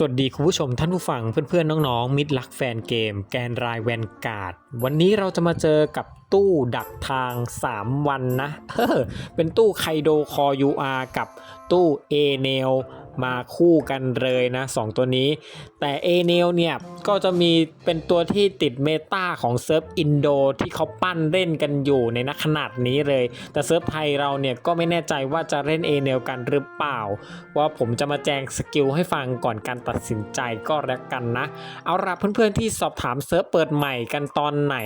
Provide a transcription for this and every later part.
สวัสดีคุณผู้ชมท่านผู้ฟังเพื่อนๆ น้องๆ มิตรรักแฟนเกม แกนรายแวนการ์ด วันนี้เราจะมาเจอกับ ตู้ดักทาง 3 วันนะเออเป็นตู้ไคโดคอ UR กับตู้เอเนลมาคู่กันเลยนะ 2 ตัวนี้ แต่เอเนลเนี่ย ก็จะมีเป็นตัวที่ติดเมตาของเซิร์ฟอินโดที่เขาปั้นเล่นกันอยู่ในนักขนาดนี้เลย แต่เซิร์ฟไทยเราเนี่ย ก็ไม่แน่ใจว่าจะเล่นเอเนลกันหรือเปล่า ว่าผมจะมาแจงสกิลให้ฟังก่อนการตัดสินใจก็แล้วกันนะ เอาละเพื่อนๆที่สอบถามเซิร์ฟเปิดใหม่กันตอนไหน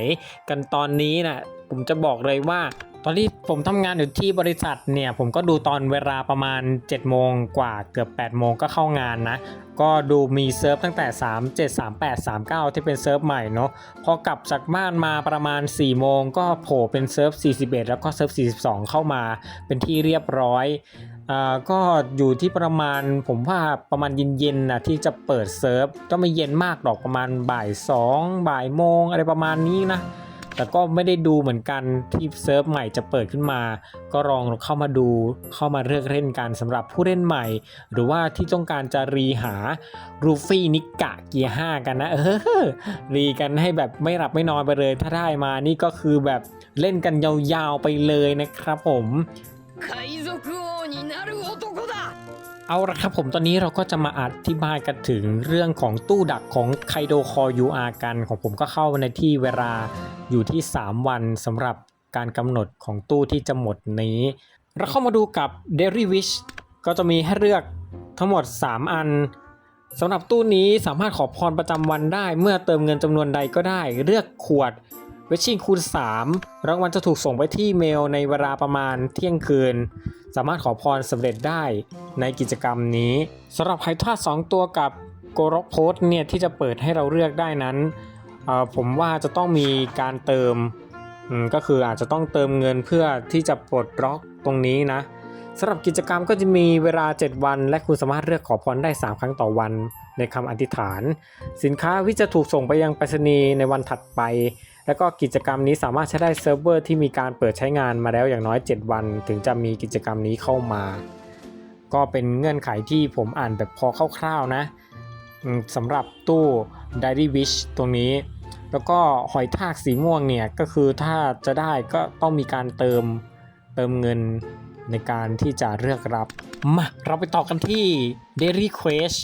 กันตอนนี้นะ ผมจะบอกเลยว่า ตอนที่ผมทำงานอยู่ที่บริษัทเนี่ย ผมก็ดูตอนเวลาประมาณ7โมงกว่าเกือบ8โมงก็เข้างานนะ ก็ดูมีเซิร์ฟตั้งแต่ 3 7 3 8 3 9 ที่เป็นเซิร์ฟใหม่เนาะพอกลับจากบ้านมาประมาณ4โมงก็โผล่เป็นเซิร์ฟ41 แล้วก็เซิร์ฟ42 เข้ามาเป็นที่เรียบร้อยก็อยู่ที่ประมาณผมว่าประมาณเย็นๆนะที่จะเปิดเซิร์ฟก็ไม่เย็นมากหรอกประมาณบ่ายสองบ่ายโมงอะไรประมาณนี้นะ แต่ก็ไม่ได้ดูเหมือนกันที่เซิร์ฟใหม่จะเปิดขึ้นมา ก็ลองเข้ามาดูเข้ามาเลือกเล่นกันสำหรับผู้เล่นใหม่ หรือว่าที่ต้องการจะรีหารูฟี่นิกะเกียร์5กันนะเออรีกันให้แบบไม่หลับไม่นอนไปเลย ถ้าได้มานี่ก็คือแบบเล่นกันยาวๆไปเลยนะครับผม เอาละครับผมตอนนี้เราก็จะมาอธิบายกันถึงเรื่องของตู้ดักของไคโดคอ UR กันของผมก็เข้าในที่เวลาอยู่ที่ 3 วันสำหรับการกำหนดของตู้ที่จะหมดนี้ เราเข้ามาดูกับ d a i r y Wish ก็จะมีให้เลือกทั้งหมด 3 อันสำหรับตู้นี้สามารถขอพรประจำวันได้ เมื่อเติมเงินจำนวนใดก็ได้ เลือกขวด วชชิงคูณ 3 รางวัลจะถูกส่งไปที่เมลในเวลาประมาณเที่ยงคืน สามารถขอพรสำเร็จได้ในกิจกรรมนี้สำหรับไฮทาสองตัวกับโกรกโพสเนี่ยที่จะเปิดให้เราเลือกได้นั้น ผมว่าจะต้องมีการเติมมก็คืออาจจะต้องเติมเงินเพื่อที่จะปลดล็อกตรงนี้นะสำหรับกิจกรรมก็จะมีเวลา 7 วัน และคุณสามารถเลือกขอพรได้ 3 ครั้งต่อวันในคำอธิษฐาน สินค้าวิจะถูกส่งไปยังไปรษณีย์ในวันถัดไป แล้วก็กิจกรรมนี้สามารถใช้ได้เซิร์ฟเวอร์ที่มีการเปิดใช้งานมาแล้วอย่างน้อย 7 วัน ถึงจะมีกิจกรรมนี้เข้ามา ก็เป็นเงื่อนไขที่ผมอ่านแบบพอคร่าวๆนะสำหรับตู้ Diary Wish ตรงนี้ แล้วก็หอยทากสีม่วงเนี่ยก็คือถ้าจะได้ก็ต้องมีการเติมเติมเงินในการที่จะเลือกรับ มาเราไปต่อกันที่ Daily Quest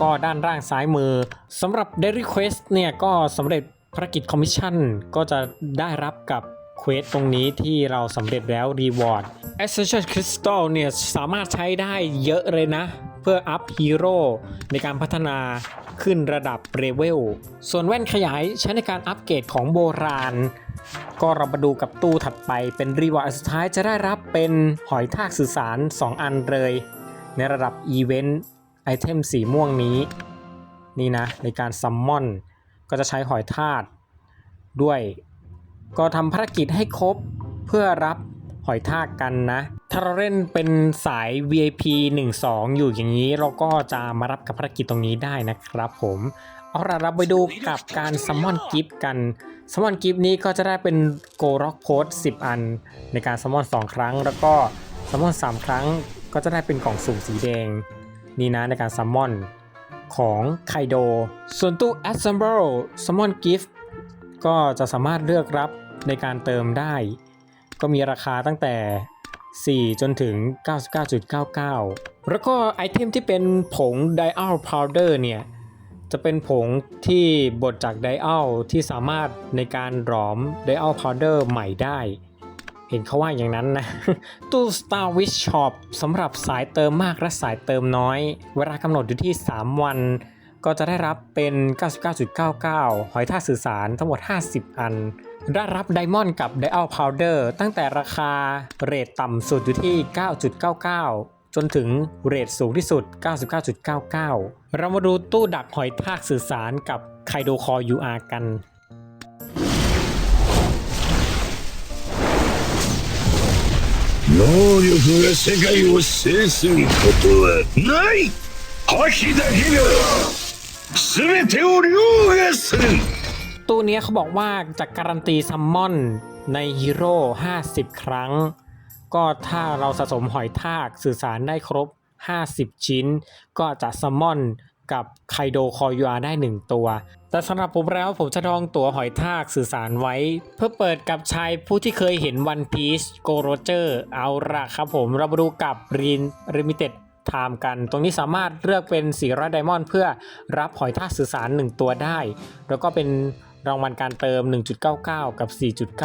ก็ด้านล่างซ้ายมือสำหรับ Daily Quest เนี่ยก็สำเร็จ ภารกิจคอมมิชชั่นก็จะได้รับกับเควสตรงนี้ที่เราสำเร็จแล้ว Reward Essential Crystal เนี่ยสามารถใช้ได้เยอะเลยนะ เพื่ออัพฮีโร่ในการพัฒนาขึ้นระดับเลเวล ส่วนแว่นขยายใช้ในการอัปเกรดของโบราณ ก็เรามาดูกับตู้ถัดไปเป็นรีวอร์ดสุดท้ายจะได้รับเป็นหอยทากสื่อสาร 2 อันเลย ในระดับอีเวนต์ไอเทมสีม่วงนี้ นี่นะในการซัมมอน ก็จะใช้หอยทากด้วย ก็ทำภารกิจให้ครบเพื่อรับหอยทากกันนะ ถ้าเราเล่นเป็นสาย VIP 1 2 อยู่อย่างนี้เราก็จะมารับกับภารกิจตรงนี้ได้นะครับผมเอาล่ะเราไปดูกับการซัมมอนกิฟต์กันซัมมอนกิฟต์นี้ก็จะได้เป็นโกร็อกโพส10 อัน ในการซัมมอน2 ครั้ง แล้วก็ซัมมอน3 ครั้ง ก็จะได้เป็นกล่องสุ่มสีแดง นี่นะในการซัมมอน ของไคโด ส่วนตู้ Assemble Summon Gift ก็จะสามารถเลือกรับในการเติมได้ ก็มีราคาตั้งแต่ 4 จนถึง 99.99 แล้วก็ไอเทมที่เป็นผง Dial Powder เนี่ย จะเป็นผงที่บดจากไดอัลที่สามารถในการหลอมไดอัลพาวเดอร์ใหม่ได้ เห็นเขาว่าอย่างนั้นนะ ตู้ Star Wish Shop สำหรับสายเติมมากและสายเติมน้อย เวลากำหนดอยู่ที่ 3 วัน ก็จะได้รับเป็น 99.99 หอยท่าสื่อสารทั้งหมด 50 อัน ได้รับไดมอนด์กับไดอัลพาวเดอร์ตั้งแต่ราคาเรทต่ำสุดอยู่ที่ 9.99จนถึงเรทสูงที่สุด 99.99 เรามาดูตู้ดักหอยทากสื่อสารกับไคโดคอ UR กัน 能力が世界を制することはない覇気だけが全てを凌駕する ตู้เนี้ยเขาบอกว่าจะการันตีซัมมอนในฮีโร่50 ครั้ง ก็ถ้าเราสะสมหอยทากสื่อสารได้ครบ 50 ชิ้น ก็จะซัมมอน กับไคโดคอยูอาได้ 1 ตัว แต่สำหรับผมแล้วผมจะดองตัวหอยทากสื่อสารไว้ เพื่อเปิดกับชายผู้ที่เคยเห็นวันพีชโกโรเจอร์เอาละครับผมเรามาดูกับรีนริมิเต็ดไทม์กัน ตรงนี้สามารถเลือกเป็น400ไดมอนด์เพื่อรับหอยทากสื่อสาร 1 ตัวได้ แล้วก็เป็นรางวัลการเติม 1.99 กับ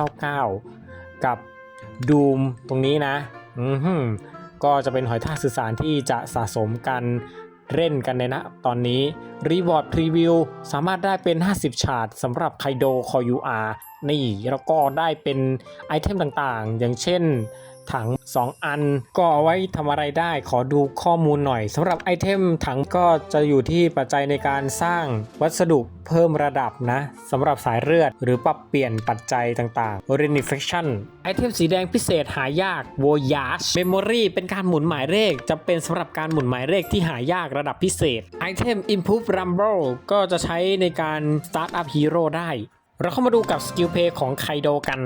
4.99 กับดูมตรงนี้นะ อืก็จะเป็นหอยทากสื่อสารที่จะสะสมกัน เล่นกันในนะตอนนี้รีวอร์ดพรีวิวสามารถได้เป็น 50ชาร์ดสำหรับไคโดคอยูอานี่แล้วก็ได้เป็นไอเทมต่างๆ อย่างเช่น ถัง 2 อัน ก็เอาไว้ทำอะไรได้ขอดูข้อมูลหน่อยสำหรับไอเทมถังก็จะอยู่ที่ปัจจัยในการสร้างวัสดุเพิ่มระดับนะสำหรับสายเลือด หรือปรับเปลี่ยนปัจจัยต่างๆ r e n i f a c t i o n ไอเทมสีแดงพิเศษหายาก Voyage Memory เป็นการหมุนหมายเลขจะเป็นสำหรับการหมุนหมายเลขที่หายากระดับพิเศษไอเทม Improve Rumble ก็จะใช้ในการ Start Up Hero ได้ เราเข้ามาดูกับสกิลเพย์ของไคโดกัน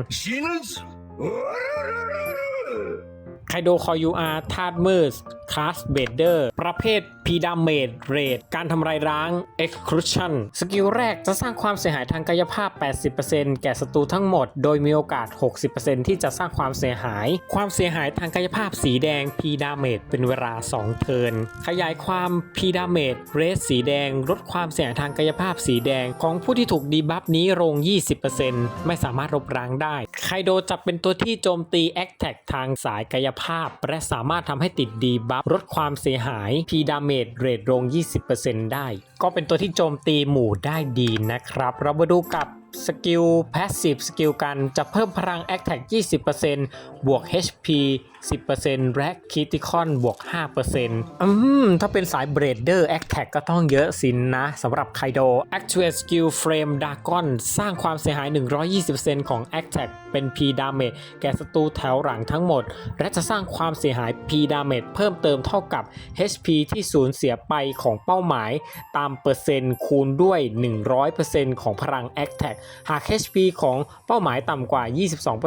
ไคโดคอยูอาธาตุมืดคลาสเบเดอร์ประเภทพีดามเมดเรดการทำลายร้าง Exclusion สกิลแรกจะสร้างความเสียหายทางกายภาพ 80%แก่ศัตรูทั้งหมด โดยมีโอกาส 60%ที่จะสร้างความเสียหาย ความเสียหายทางกายภาพสีแดงพีดามเมดเป็นเวลา 2 เทิร์นขยายความพีดามเมดเรดสีแดง ลดความเสียหายทางกายภาพสีแดงของผู้ที่ถูกดีบัฟนี้ลง 20%ไม่สามารถลบล้างได้ไคโดจะเป็นตัวที่โจมตีแอคแท็กทางสายกายภาพ และสามารถทำให้ติดดีบัฟลดความเสียหายพีดาเมจเรทลง 20%ได้ ก็เป็นตัวที่โจมตีหมู่ได้ดีนะครับ เรามาดูกับ สกิล Passive สกิลกันจะเพิ่มพลัง a t t a c 20%บวก HP 10%และ Critical บวก 5%อืม ถ้าเป็นสาย Brader Attack ก็ต้องเยอะสินนะสำหรับไคโด Activate Skill Frame Dragon สร้างความเสียหาย 120%ของ Attack เป็น P Damage แก่ศัตรูแถวหลังทั้งหมด และจะสร้างความเสียหาย P Damage เพิ่มเติมเท่ากับ HP ที่สูญเสียไปของเป้าหมาย ตามเปอร์เซ็นต์คูณด้วย 100%ของพลัง Attack หาก HP ของเป้าหมายต่ำกว่า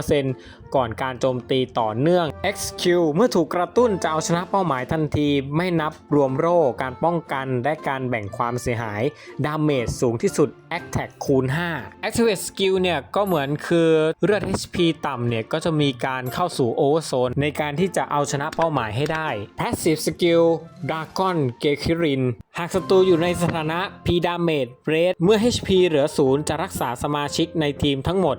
22%ก่อนการโจมตีต่อเนื่อง XQ เมื่อถูกกระตุ้นจะเอาชนะเป้าหมายทันทีไม่นับรวมโร่การป้องกันและการแบ่งความเสียหายดาเมจสูงที่สุด Attack คูณ 5 Activate Skill เนี่ยก็เหมือนคือเลือด HP ต่ำเนี่ยก็จะมีการเข้าสู่ Overzone ในการที่จะเอาชนะเป้าหมายให้ได้ Passive Skill Dragon g e k i r i n หากศัตรูอยู่ในสถานะ P Damage Rate เมื่อ HP เหลือ 0 จะรักษาสมาชิกในทีมทั้งหมด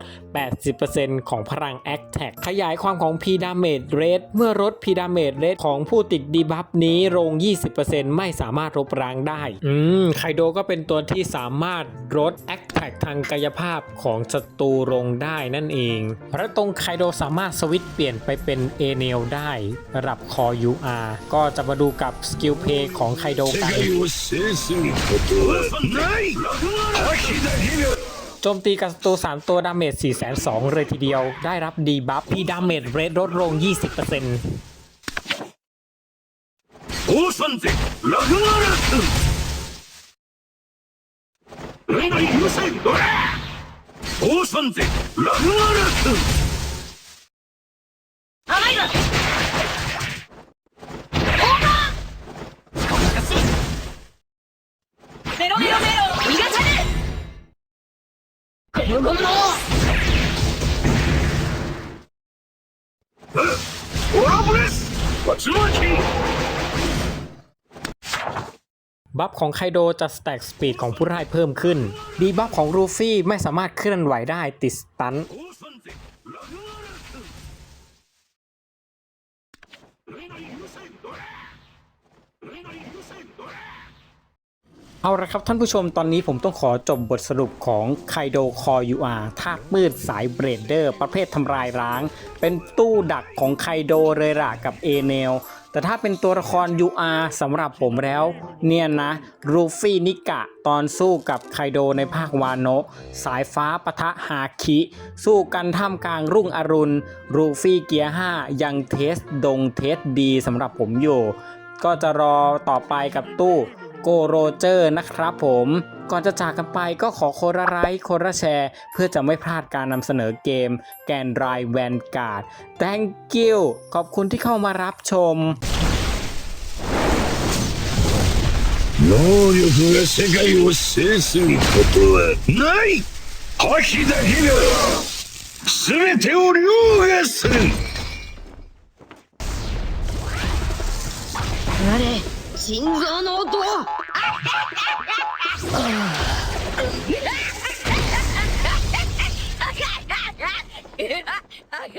80%ของพลัง Attack ขยายความของ P Damage Rate เมื่อลด P Damage Rate ของผู้ติดดีบัฟนี้ลง 20%ไม่สามารถลบล้างได้ อืม ไคโดก็เป็นตัวที่สามารถลด Attack ทางกายภาพของศัตรูลงได้นั่นเองและตรงไคโดสามารถสวิตช์เปลี่ยนไปเป็นเอเนลได้ระดับคอ UR ก็จะมาดูกับสกิลเพย์ของไคโด世กัน จมตีกับตัวรู3ตัวดาเมจ402เลยทีเดียว ได้รับดีบัฟที่ดาเมจเรดลดลง 20%โอซันเซลากุรัสึเรนไดยูเซนโดเรโอซันเซลากุนารัสึอะไรนะโอ้มาเนโรเนโร บัฟของไคโดจะสแต็กสปีดของผู้ร้ายเพิ่มขึ้น ดีบัฟของรูฟี่ไม่สามารถเคลื่อนไหวได้ติดตัน เอาละครับท่านผู้ชมตอนนี้ผมต้องขอจบบทสรุปของไคโดคอยูอาธาตุมืดสายเบรดเดอร์ ประเภททำลายร้าง เป็นตู้ดักของไคโดเลยล่ะกับเอเนลแต่ถ้าเป็นตัวละคร UR สำหรับผมแล้ว เนี่ยนะรูฟี่นิกะตอนสู้กับไคโดในภาควานโนะสายฟ้าปะทะฮาคิ สู้กันท่ามกลางรุ่งอรุณ รูฟี่เกียร์ 5 ยังเทสดงเทสดีสำหรับผมอยู่ ก็จะรอต่อไปกับตู้ โกโรเจอร์นะครับผม ก่อนจะจากกันไปก็ขอโคนละไลค์โคนละแชร์ เพื่อจะไม่พลาดการนำเสนอเกมแกนไรแวนการ์ด thank you ขอบคุณที่เข้ามารับชม 何 能力が世界を制することはない覇気だけが全てを凌駕するあれ 心臓の音 Ha ha ha!